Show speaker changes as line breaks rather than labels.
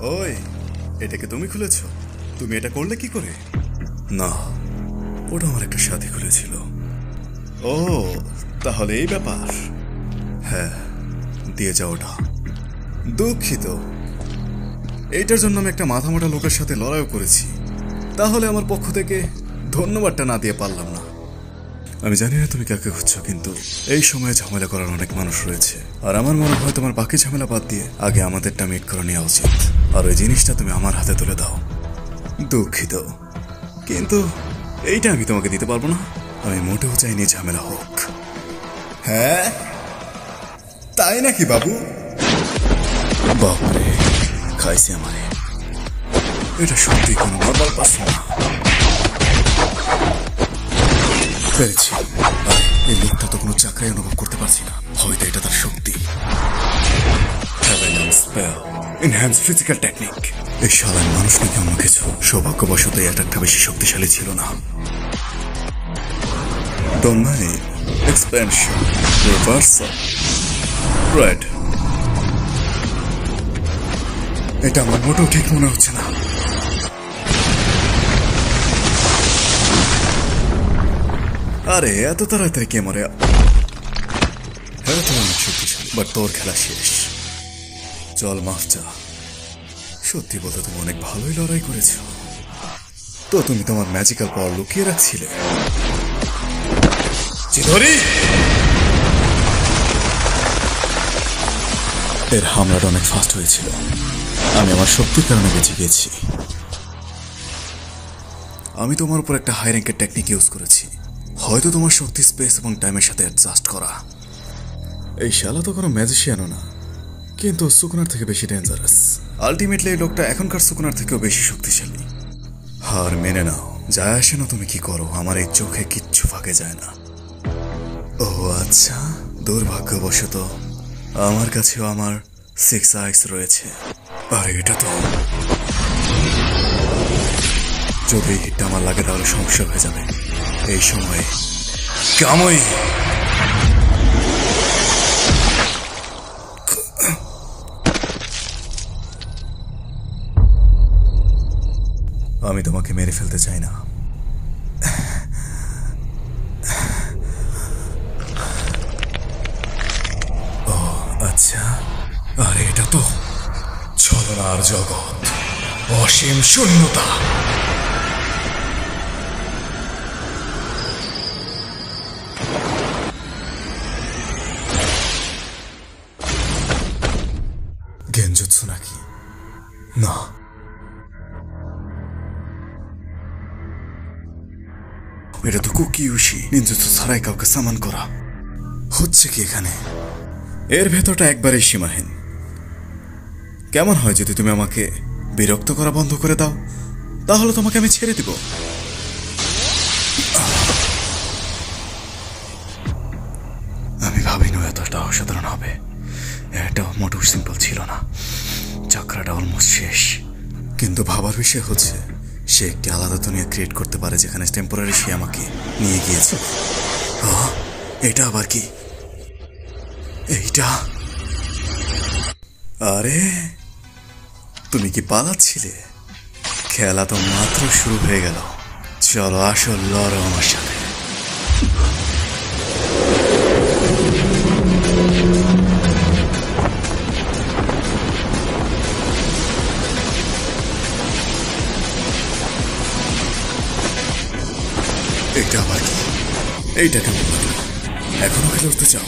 ওই, এটাকে তুমি খুলেছ? তুমি এটা করলে কি করে? না, ওটা আমার একটা সাথী খুলেছিল। ও, তাহলে এই ব্যাপার। হ্যাঁ দিয়ে যাও ওটা। দুঃখিত। এইটার জন্য আমি একটা মাথা মোটা লোকের সাথে লড়াইও করেছি। তাহলে আমার পক্ষ থেকে ধন্যবাদটা না দিয়ে পারলাম না। আমি জানি না তুমি কাকে খুঁজছো, কিন্তু এই সময়ে ঝামেলা করার অনেক মানুষ রয়েছে। আর আমার মনে হয় তোমার বাকি ঝামেলা বাদ দিয়ে আগে আমাদেরটা মিট করে নেওয়া উচিত। আর ওই জিনিসটা তুমি আমার হাতে তুলে দাও। দুঃখিত। কিন্তু এইটা আমি তোমাকে দিতে পারব না। আমি মোটেও চাইনি ঝামেলা হোক। হ্যাঁ? তাই নাকি, বাবু? বাপরে, খাইছে আমারে এটা সত্যি কোনো নর্মাল পার্সন না। পেরেছি। আরে, এই লোকটা তো কোনো চাকরাই অনুভব করতে পারছি না। হয়তো এটা তার শক্তি। ফিজিক্যাল টেকনিক এই মানুষ কিছু? সৌভাগ্যবশত বেশি শক্তিশালী ছিল না। এটা আমার মোটেও ঠিক মনে হচ্ছে না। আরে, এত তাড়াতাড়ি কে মরে? হ্যাঁ তো অনেক শক্তিশালী বাট তোর খেলা শেষ। চল, মাফ চা। সত্যি বলতে তুমি অনেক ভালোই লড়াই করেছ। তো তুমি তোমার ম্যাজিক্যাল পাওয়ার লুকিয়ে রাখছিলে। চিধরি! এর হামলাটা অনেক ফাস্ট হয়েছিল। আমি আমার শক্তির কারণে বেঁচে গিয়েছি। আমি তোমার উপর একটা হাই র্যাঙ্কের টেকনিক ইউজ করেছি। হয়তো তোমার শক্তি, স্পেস এবং টাইমের সাথে অ্যাডজাস্ট করা। এই শালা তো কোনো ম্যাজিশিয়ানও না। কিন্তু সুকুনার থেকে বেশি ডেঞ্জারাস আলটিমেটলি এই লোকটা এখনকার সুকুনার থেকেও বেশি শক্তিশালী। হার মেনে নাও। যায় আসে না তুমি কি করো? আমার এই চোখে কিচ্ছু ফাঁকে যায় না। ও আচ্ছা দুর্ভাগ্যবশত আমার কাছেও আমার সিক্স আইস রয়েছে। আর এটা তো যদি হিটটা আমার লাগে, তাহলে সমস্যা হয়ে যাবে। এই সময়ে। কামই আমি তোমাকে মেরে ফেলতে চাই না। ও আচ্ছা। আর, এটা তো ছলনার জগৎ। অসীম শূন্যতা। গেঞ্জুৎসু নাকি না এটা তো কুকি ইউশি নিনজুৎসু ছাড়াই কাউকে সামান করা হচ্ছে কি এখানে এর ভেতরটা একবারেই সীমাহীন কেমন হয় যদি তুমি আমাকে বিরক্ত করা বন্ধ করে দাও তাহলে তোমাকে আমি ছেড়ে দিব আমি ভাবিনি এতটা অসাধারণ হবে এটা মোটেও সিম্পল ছিল না। চাকরাটা অলমোস্ট শেষ। কিন্তু ভাবার বিষয় হচ্ছে, সে একটি আলাদা দুনিয়া ক্রিয়েট করতে পারে যেখানে টেম্পোরারি সে আমাকে নিয়ে গিয়েছে। এটা আবার কি? এইটা? আরে, তুমি কি পালাচ্ছিলে? খেলা তো মাত্র শুরু হয়ে গেল। চলো আসল লড়ো আমার সাথে। এইটা আবার কি? এইটা কেমন এখনও খেলে উঠতে চাও?